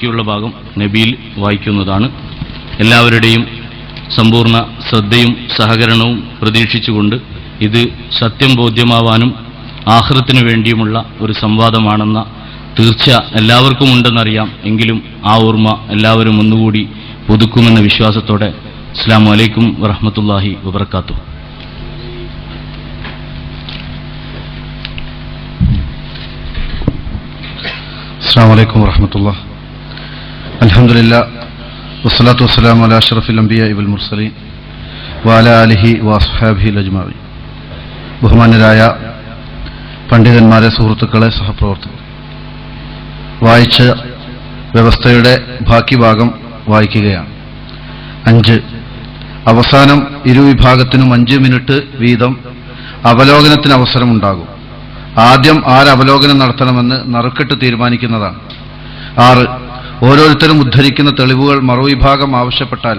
ബാക്കിയുള്ള ഭാഗം നബിയിൽ വായിക്കുന്നതാണ്. എല്ലാവരുടെയും സമ്പൂർണ ശ്രദ്ധയും സഹകരണവും പ്രതീക്ഷിച്ചുകൊണ്ട് ഇത് സത്യം ബോധ്യമാവാനും ആഹൃത്തിനു വേണ്ടിയുമുള്ള ഒരു സംവാദമാണെന്ന തീർച്ച എല്ലാവർക്കും ഉണ്ടെന്നറിയാം എങ്കിലും ആ ഓർമ്മ എല്ലാവരും ഒന്നുകൂടി പുതുക്കുമെന്ന വിശ്വാസത്തോടെ അസ്ലാം വലൈക്കും വറഹമത്തല്ലാഹി വബർക്കാത്തു അസ്സാം വലൈക്കും വറഹമത്തല്ലാ الحمد لله والصلاة والسلام على أشرف الأنبياء والمرسلين وعلى آله وأصحابه الأجمعين ബഹുമാന്യരായ പണ്ഡിതന്മാരെ സുഹൃത്തുക്കളെ സഹപ്രവർത്തകർ വായിച്ച വ്യവസ്ഥയുടെ ബാക്കി ഭാഗം വായിക്കുകയാണ് അഞ്ച് അവസാനം ഇരുവിഭാഗത്തിനും അഞ്ച് മിനിറ്റ് വീതം അവലോകനത്തിന് അവസരമുണ്ടാകും ആദ്യം ആരവലോകനം നടത്തണമെന്ന് നറുക്കെട്ട് തീരുമാനിക്കുന്നതാണ് ആറ് ഓരോരുത്തരും ഉദ്ധരിക്കുന്ന തെളിവുകൾ മറുവിഭാഗം ആവശ്യപ്പെട്ടാൽ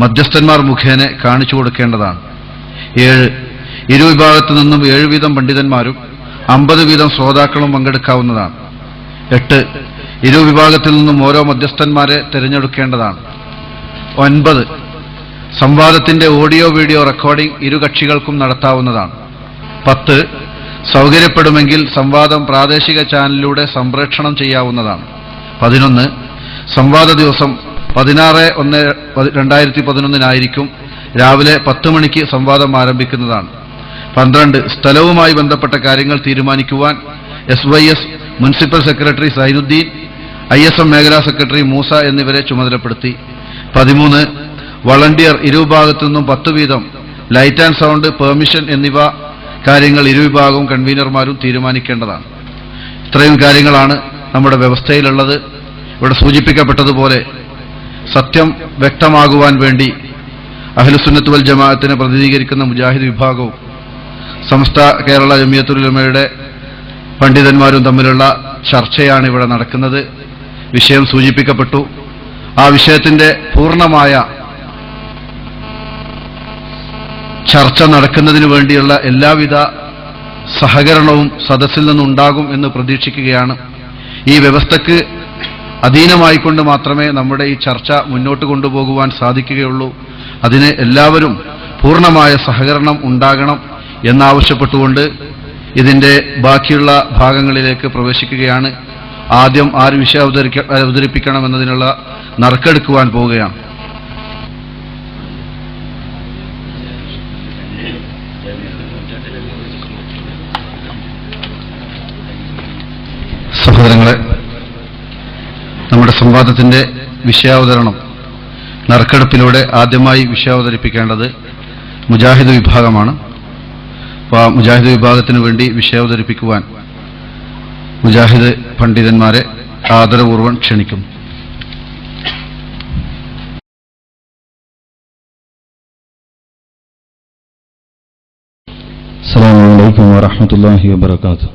മധ്യസ്ഥന്മാർ മുഖേന കാണിച്ചു കൊടുക്കേണ്ടതാണ്. ഏഴ് ഇരുവിഭാഗത്തു നിന്നും ഏഴ് വീതം പണ്ഡിതന്മാരും അമ്പത് വീതം ശ്രോതാക്കളും പങ്കെടുക്കാവുന്നതാണ്. എട്ട് ഇരുവിഭാഗത്തിൽ നിന്നും ഓരോ മധ്യസ്ഥന്മാരെ തിരഞ്ഞെടുക്കേണ്ടതാണ്. ഒൻപത് സംവാദത്തിന്റെ ഓഡിയോ വീഡിയോ റെക്കോർഡിംഗ് ഇരു കക്ഷികൾക്കും നടത്താവുന്നതാണ്. പത്ത് സൗകര്യപ്പെടുമെങ്കിൽ സംവാദം പ്രാദേശിക ചാനലിലൂടെ സംപ്രേക്ഷണം ചെയ്യാവുന്നതാണ്. പതിനൊന്ന് സംവാദ ദിവസം പതിനാറ് ഒന്ന് രണ്ടായിരത്തി പതിനൊന്നിനായിരിക്കും രാവിലെ പത്ത് മണിക്ക് സംവാദം ആരംഭിക്കുന്നതാണ്. പന്ത്രണ്ട് സ്ഥലവുമായി ബന്ധപ്പെട്ട കാര്യങ്ങൾ തീരുമാനിക്കുവാൻ S Y S municipal secretary Sainuddin I S M മേഖലാ സെക്രട്ടറി മൂസ എന്നിവരെ ചുമതലപ്പെടുത്തി. പതിമൂന്ന് വളണ്ടിയർ ഇരുവിഭാഗത്തു നിന്നും പത്ത് വീതം ലൈറ്റ് ആൻഡ് സൗണ്ട് പെർമിഷൻ എന്നിവ കാര്യങ്ങൾ ഇരുവിഭാഗവും കൺവീനർമാരും തീരുമാനിക്കേണ്ടതാണ്. ഇത്രയും കാര്യങ്ങളാണ് നമ്മുടെ വ്യവസ്ഥയിലുള്ളത്. ഇവിടെ സൂചിപ്പിക്കപ്പെട്ടതുപോലെ സത്യം വ്യക്തമാകുവാൻ വേണ്ടി അഹിലുസുന്നത്തുവൽ ജമാഅത്തിനെ പ്രതിനിധീകരിക്കുന്ന മുജാഹിദ് വിഭാഗവും സമസ്ത കേരള ജമിയത്തുലമയുടെ പണ്ഡിതന്മാരും തമ്മിലുള്ള ചർച്ചയാണ് ഇവിടെ നടക്കുന്നത്. വിഷയം സൂചിപ്പിക്കപ്പെട്ടു. ആ വിഷയത്തിന്റെ പൂർണമായ ചർച്ച നടക്കുന്നതിന് വേണ്ടിയുള്ള എല്ലാവിധ സഹകരണവും സദസ്സിൽ നിന്നുണ്ടാകും എന്ന് പ്രതീക്ഷിക്കുകയാണ്. ഈ വ്യവസ്ഥക്ക് അധീനമായിക്കൊണ്ട് മാത്രമേ നമ്മുടെ ഈ ചർച്ച മുന്നോട്ട് കൊണ്ടുപോകുവാൻ സാധിക്കുകയുള്ളൂ. അതിന് എല്ലാവരും പൂർണമായ സഹകരണം ഉണ്ടാകണം എന്നാവശ്യപ്പെട്ടുകൊണ്ട് ഇതിന്റെ ബാക്കിയുള്ള ഭാഗങ്ങളിലേക്ക് പ്രവേശിക്കുകയാണ്. ആദ്യം ആര് വിഷയം അവതരിക്ക അവതരിപ്പിക്കണം എന്നതിനുള്ള നറുക്കെടുക്കുവാൻ പോവുകയാണ്. നമ്മുടെ സംവാദത്തിന്റെ വിഷയാവതരണം നറുക്കെടുപ്പിലൂടെ ആദ്യമായി വിഷയാവതരിപ്പിക്കേണ്ടത് മുജാഹിദ് വിഭാഗമാണ്. അപ്പോൾ ആ മുജാഹിദ് വിഭാഗത്തിന് വേണ്ടി വിഷയാവതരിപ്പിക്കുവാൻ മുജാഹിദ് പണ്ഡിതന്മാരെ ആദരപൂർവം ക്ഷണിക്കും അസ്സാം വലൈക്കും വാഹമത്തല്ലാഹി വാത്തു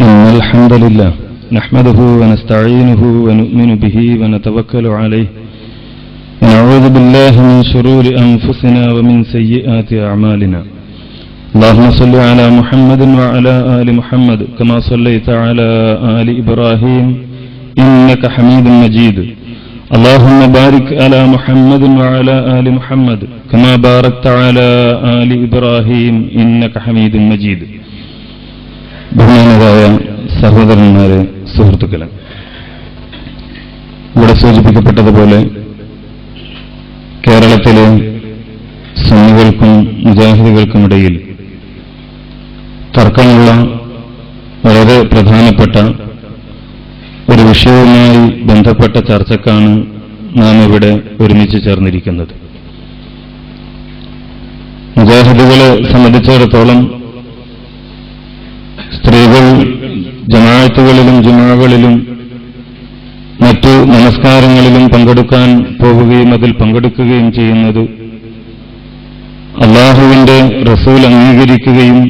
ഇന്നൽ അലഹമുല്ലാ نحمده ونستعينه ونؤمن به ونتوكل عليه ونعوذ بالله من شرور أنفسنا ومن سيئات أعمالنا اللهم صل على محمد وعلى آل محمد كما صليت على آل إبراهيم إنك حميد مجيد اللهم بارك على محمد وعلى آل محمد كما باركت على آل إبراهيم إنك حميد مجيد ബഹുമാനരായ സഹോദരന്മാരെ സുഹൃത്തുക്കളെ ഇവിടെ സൂചിപ്പിക്കപ്പെട്ടതുപോലെ കേരളത്തിലെ സുന്നികൾക്കും മുജാഹിദുകൾക്കുമിടയിൽ തർക്കമുള്ള വളരെ പ്രധാനപ്പെട്ട ഒരു വിഷയവുമായി ബന്ധപ്പെട്ട ചർച്ചക്കാണ് നാം ഇവിടെ ഒരുമിച്ച് ചേർന്നിരിക്കുന്നത്. മുജാഹിദുകളെ സംബന്ധിച്ചിടത്തോളം സ്ത്രീകൾ ജമാഅത്തുകളിലും ജുമാകളിലും മറ്റു നമസ്കാരങ്ങളിലും പങ്കെടുക്കാൻ പോവുകയും അതിൽ പങ്കെടുക്കുകയും ചെയ്യുന്നത് അള്ളാഹുവിന്റെ റസൂൽ അംഗീകരിക്കുകയും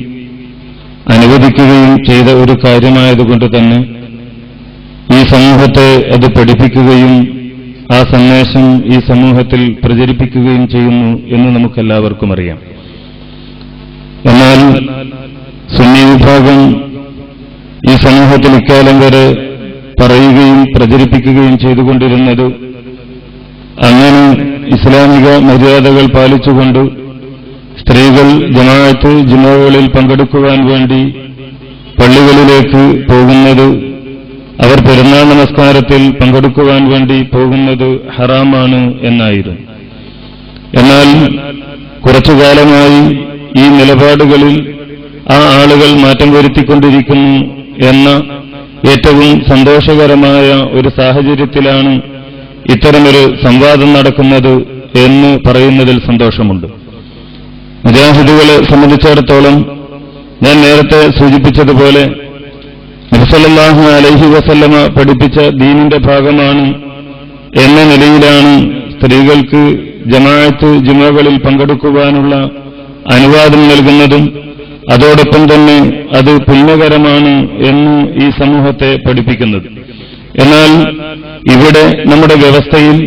അനുവദിക്കുകയും ചെയ്ത ഒരു കാര്യമായതുകൊണ്ട് തന്നെ ഈ സമൂഹത്തെ അത് പഠിപ്പിക്കുകയും ആ സന്ദേശം ഈ സമൂഹത്തിൽ പ്രചരിപ്പിക്കുകയും ചെയ്യുന്നു എന്ന് നമുക്കെല്ലാവർക്കും അറിയാം. എന്നാൽ സുന്നി വിഭാഗം ഈ സമൂഹത്തിൽ ഇക്കാലം വരെ പറയുകയും പ്രചരിപ്പിക്കുകയും ചെയ്തുകൊണ്ടിരുന്നത് അങ്ങനെ ഇസ്ലാമിക മര്യാദകൾ പാലിച്ചുകൊണ്ട് സ്ത്രീകൾ ജമാഅത്ത് ജിമകളിൽ പങ്കെടുക്കുവാൻ വേണ്ടി പള്ളികളിലേക്ക് പോകുന്നത് അവർ പെരുന്നാൾ നമസ്കാരത്തിൽ പങ്കെടുക്കുവാൻ വേണ്ടി പോകുന്നത് ഹറാമാണ് എന്നായിരുന്നു. എന്നാൽ കുറച്ചു കാലമായി ഈ നിലപാടുകളിൽ ആ ആളുകൾ മാറ്റം വരുത്തിക്കൊണ്ടിരിക്കുന്നു എന്ന ഏറ്റവും സന്തോഷകരമായ ഒരു സാഹചര്യത്തിലാണ് ഇത്തരമൊരു സംവാദം നടക്കുന്നത് എന്ന് പറയുന്നതിൽ സന്തോഷമുണ്ട്. മുജാഹിദുകളെ സംബന്ധിച്ചിടത്തോളം ഞാൻ നേരത്തെ സൂചിപ്പിച്ചതുപോലെ നബിസല്ലാഹു അലൈഹി വസല്ലമ പഠിപ്പിച്ച ദീനിന്റെ ഭാഗമാണ് എന്ന നിലയിലാണ് സ്ത്രീകൾക്ക് ജമാഅത്ത് ജുമകളിൽ പങ്കെടുക്കുവാനുള്ള അനുവാദം നൽകുന്നതും അതോടൊപ്പം തന്നെ അത് പുണ്യകരമാണ് എന്ന് ഈ സമൂഹത്തെ പഠിപ്പിക്കുന്നത്. എന്നാൽ ഇവിടെ നമ്മുടെ വ്യവസ്ഥയിൽ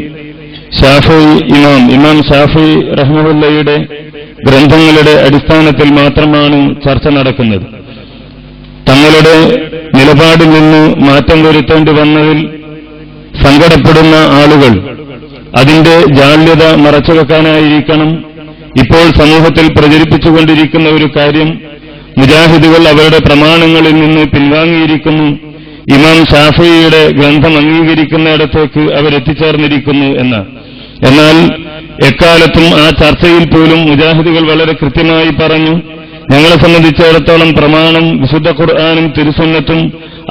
ഷാഫി ഇമാം ഇമാം ഷാഫി റഹ്മുല്ലയുടെ ഗ്രന്ഥങ്ങളുടെ അടിസ്ഥാനത്തിൽ മാത്രമാണ് ചർച്ച നടക്കുന്നത്. തങ്ങളുടെ നിലപാടിൽ നിന്ന് മാറ്റം വരുത്തേണ്ടി വന്നതിൽ സങ്കടപ്പെടുന്ന ആളുകൾ അതിന്റെ ജാള്യത മറച്ചുവെക്കാനായിരിക്കണം ഇപ്പോൾ സമൂഹത്തിൽ പ്രചരിപ്പിച്ചുകൊണ്ടിരിക്കുന്ന ഒരു കാര്യം മുജാഹിദുകൾ അവരുടെ പ്രമാണങ്ങളിൽ നിന്ന് പിൻവാങ്ങിയിരിക്കുന്നു. ഇമാം ഷാഫിയുടെ ഗ്രന്ഥം അംഗീകരിക്കുന്നിടത്തേക്ക് അവരെത്തിച്ചേർന്നിരിക്കുന്നു എന്ന്. എന്നാൽ എക്കാലത്തും ആ ചർച്ചയിൽ പോലും മുജാഹിദുകൾ വളരെ കൃത്യമായി പറഞ്ഞു ഞങ്ങളെ സംബന്ധിച്ചിടത്തോളം പ്രമാണം വിശുദ്ധ ഖുർആാനും തിരുസന്നത്തും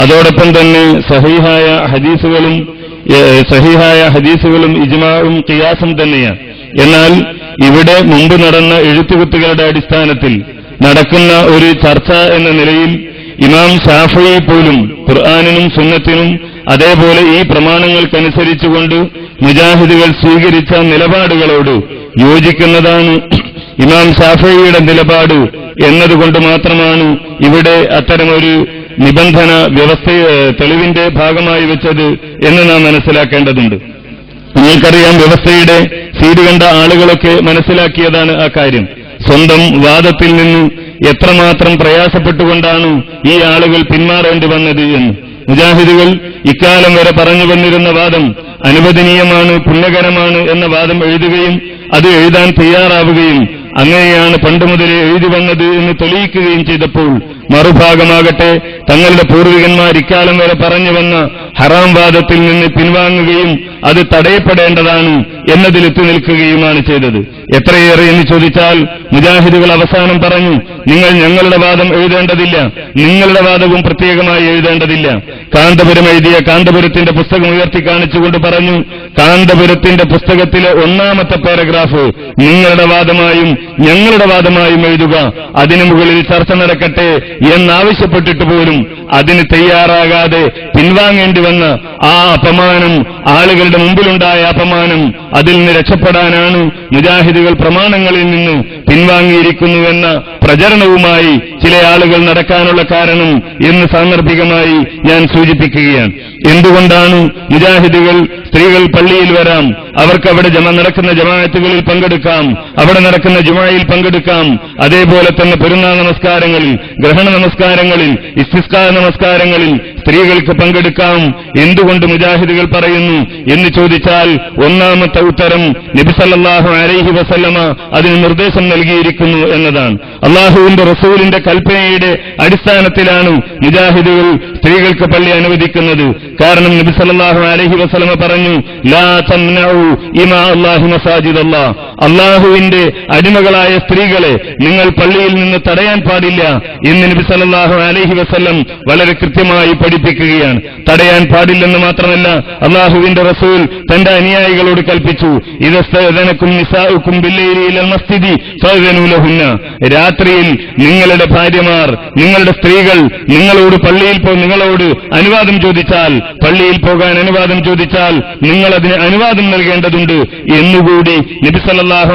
അതോടൊപ്പം തന്നെ സഹീഹായ ഹദീസുകളും സഹീഹായ ഹദീസുകളും ഇജ്മാവും കിയാസും തന്നെയാണ്. എന്നാൽ ഇവിടെ മുമ്പ് നടന്ന എഴുത്തുകുത്തുകളുടെ അടിസ്ഥാനത്തിൽ നടക്കുന്ന ഒരു ചർച്ച എന്ന നിലയിൽ ഇമാം ഷാഫി പോലും ഖുർആാനിനും സുന്നത്തിനും അതേപോലെ ഈ പ്രമാണങ്ങൾക്കനുസരിച്ചുകൊണ്ട് മുജാഹിദുകൾ സ്വീകരിച്ച നിലപാടുകളോട് യോജിക്കുന്നതാണ് ഇമാം ഷാഫിയുടെ നിലപാട് എന്നതുകൊണ്ട് മാത്രമാണ് ഇവിടെ അത്തരമൊരു നിബന്ധന വ്യവസ്ഥ തെളിവിന്റെ ഭാഗമായി വെച്ചത് എന്ന് നാം മനസ്സിലാക്കേണ്ടതുണ്ട്. നിങ്ങൾക്കറിയാം വ്യവസ്ഥയുടെ സീഡ് കണ്ട ആളുകളൊക്കെ മനസ്സിലാക്കിയതാണ് ആ കാര്യം. സ്വന്തം വാദത്തിൽ നിന്ന് എത്രമാത്രം പ്രയാസപ്പെട്ടുകൊണ്ടാണ് ഈ ആളുകൾ പിന്മാറേണ്ടി വന്നത് എന്ന്. മുജാഹിദുകൾ ഇക്കാലം വരെ പറഞ്ഞു വന്നിരുന്ന വാദം അനുവദനീയമാണ് പുണ്യകരമാണ് എന്ന വാദം എഴുതുകയും അത് എഴുതാൻ തയ്യാറാവുകയും അങ്ങനെയാണ് പണ്ടുമുതലേ എഴുതി വന്നത് എന്ന് തെളിയിക്കുകയും ചെയ്തപ്പോൾ മറുഭാഗമാകട്ടെ തങ്ങളുടെ പൂർവികന്മാർ ഇക്കാലം വരെ പറഞ്ഞു വന്ന ഹറാം വാദത്തിൽ നിന്ന് പിൻവാങ്ങുകയും അത് തടയപ്പെടേണ്ടതാണ് എന്നതിലെത്തി നിൽക്കുകയുമാണ് ചെയ്തത്. എത്രയേറെ എന്ന് ചോദിച്ചാൽ മുജാഹിദുകൾ അവസാനം പറഞ്ഞു നിങ്ങൾ ഞങ്ങളുടെ വാദം എഴുതേണ്ടതില്ല നിങ്ങളുടെ വാദവും പ്രത്യേകമായി എഴുതേണ്ടതില്ല. കാന്തപുരം എഴുതിയ കാന്തപുരത്തിന്റെ പുസ്തകം ഉയർത്തി കാണിച്ചുകൊണ്ട് പറഞ്ഞു കാന്തപുരത്തിന്റെ പുസ്തകത്തിലെ ഒന്നാമത്തെ പാരഗ്രാഫ് നിങ്ങളുടെ വാദമായും ഞങ്ങളുടെ വാദമായും എഴുതുക. അതിനു മുകളിൽ ചർച്ച നടക്കട്ടെ എന്നാവശ്യപ്പെട്ടിട്ട് പോലും അതിന് തയ്യാറാകാതെ പിൻവാങ്ങേണ്ടി വന്ന ആ അപമാനം ആളുകളുടെ മുമ്പിലുണ്ടായ അപമാനം അതിൽ നിന്ന് രക്ഷപ്പെടാനാണ് മുജാഹിദുകൾ പ്രമാണങ്ങളിൽ നിന്ന് പിൻവാങ്ങിയിരിക്കുന്നുവെന്ന പ്രചരണവുമായി ചില ആളുകൾ നടക്കാനുള്ള കാരണം എന്ന് സാന്ദർഭികമായി ഞാൻ സൂചിപ്പിക്കുകയാണ്. എന്തുകൊണ്ടാണ് മുജാഹിദുകൾ സ്ത്രീകൾ പള്ളിയിൽ വരാം അവർക്ക് അവിടെ ജമ നടക്കുന്ന ജമാഅത്തുകളിൽ പങ്കെടുക്കാം അവിടെ നടക്കുന്ന ജുമായിൽ പങ്കെടുക്കാം അതേപോലെ തന്നെ പെരുന്നാൾ നമസ്കാരങ്ങളിൽ ഗ്രഹണ നമസ്കാരങ്ങളിൽ ഇസ്തിസ്കാര നമസ്കാരങ്ങളിൽ സ്ത്രീകൾക്ക് പങ്കെടുക്കാം. എന്തുകൊണ്ട് മുജാഹിദുകൾ പറയുന്നു? എന്ന് ചോദിച്ചാൽ ഒന്നാമത്തെ ഉത്തരം നബിസല്ലാഹു അലൈഹി വസല്ലമ അതിന് നിർദ്ദേശം നൽകിയിരിക്കുന്നു എന്നതാണ്. അള്ളാഹുവിന്റെ റസൂലിന്റെ കൽപ്പനയുടെ അടിസ്ഥാനത്തിലാണ് മുജാഹിദുകൾ സ്ത്രീകൾക്ക് പള്ളി അനുവദിക്കുന്നത്. കാരണം നബി സല്ലല്ലാഹു അലൈഹി വസലമ പറഞ്ഞു ലാ ഇമാ അള്ളാഹുവിന്റെ അടിമകളായ സ്ത്രീകളെ നിങ്ങൾ പള്ളിയിൽ നിന്ന് തടയാൻ പാടില്ല എന്ന് നബി സല്ലല്ലാഹു അലൈഹി വസല്ലം വളരെ കൃത്യമായി പഠിപ്പിക്കുകയാണ് തടയാൻ പാടില്ലെന്ന് മാത്രമല്ല അള്ളാഹുവിന്റെ റസൂൽ തന്റെ അനുയായികളോട് കൽപ്പിച്ചു. ഇതസ്തനക്കും നിസാവുക്കും ഇലൽ മസ്ജിദി രാത്രിയിൽ നിങ്ങളുടെ ഭാര്യമാർ നിങ്ങളുടെ സ്ത്രീകൾ നിങ്ങളോട് പള്ളിയിൽ പോ നിങ്ങളോട് അനുവാദം ചോദിച്ചാൽ പള്ളിയിൽ പോകാൻ അനുവാദം ചോദിച്ചാൽ നിങ്ങൾ അതിന് അനുവാദം നൽകേണ്ടതുണ്ട് എന്നുകൂടി നബി സല്ലല്ലാഹു